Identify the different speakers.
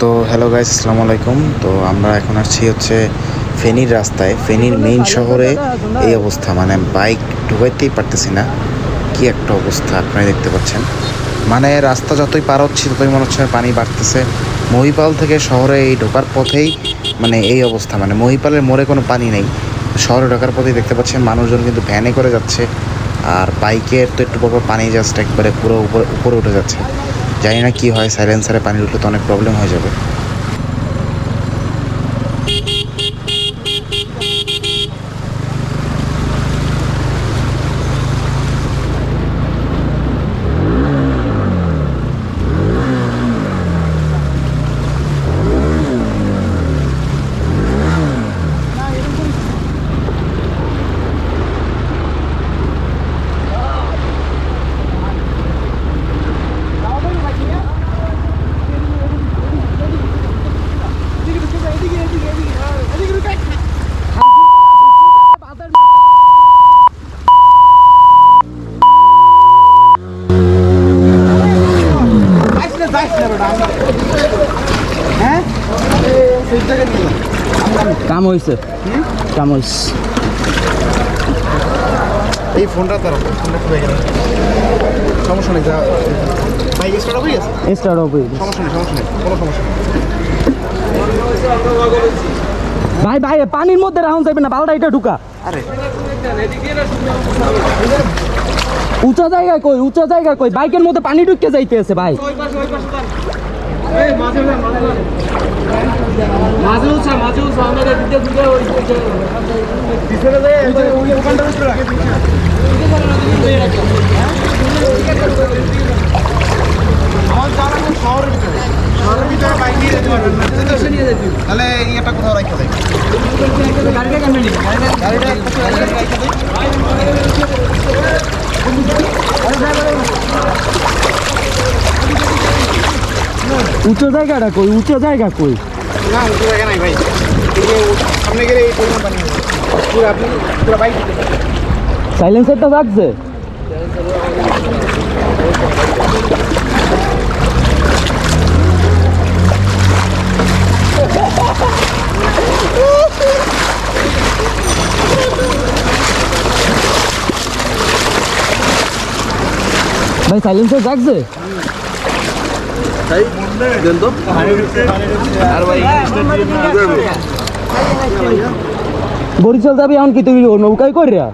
Speaker 1: তো hello guys আসসালামু আলাইকুম। তো আমরা এখন আসছি হচ্ছে ফেনীর রাস্তায়, ফেনীর মেইন শহরে। এই অবস্থা মানে বাইক ঢুকাইতেই পারতেছি না। কি একটা অবস্থা আপনারা দেখতে পাচ্ছেন। মানে রাস্তা যতই পার হচ্ছে, ততই মনে হচ্ছে পানি বাড়তেছে। মহিপাল থেকে শহরে এই ঢোকার পথেই মানে এই অবস্থা মানে মহিপালের মোড়ে কোনো পানি নেই। শহরে ঢোকার পথেই দেখতে পাচ্ছেন, মানুষজন কিন্তু ভ্যানে করে যাচ্ছে। আর বাইকের তো একটু পর পানি জাস্ট একবারে পুরো উপরে উপরে উঠে যাচ্ছে। জানি না কি হয় সাইলেন্সারে পানি উঠলে তো অনেক প্রবলেম হয়ে যাবে।
Speaker 2: কাম হয়েছে কাম হয়েছে
Speaker 1: এই ফোনটা তার ফোনটা খুলে গেল। সমস্যা নেই বাইক স্টার্ট হয়ে গেছে?
Speaker 2: স্টার্ট হবে
Speaker 1: সমস্যা নেই সমস্যা নেই কোনো সমস্যা নেই।
Speaker 2: ভাই ভাই পানির মধ্যে রাউন্ড যাবে না বালটা এটা ঢুকা।
Speaker 1: আরে।
Speaker 2: উঁচা জায়গায় কই উঁচা জায়গায় কই? বাইকের মধ্যে পানি ঢুকে যাইতেছে ভাই।
Speaker 1: তাহলে ইয়েটা কোথাও রাখতে দেয়
Speaker 3: গাড়িটা কেন নিলি
Speaker 1: গাড়িটা রাখতে
Speaker 2: উঁচু জায়গাটা কই? উঁচু জায়গা কই?
Speaker 1: না উঁচু জায়গা নাই ভাই। সামনে গেলে এই পরিমাণ পানি। পুরো আপনি পুরো বাইক দিতে পারেন
Speaker 2: সাইলেন্সারটা রাখছে ভাই সাইলেন্সার রাখছে বরিশাল যাবি এখন কি তুমি চলতে হবে
Speaker 1: এখন কি তুমি নৌকায় গেছে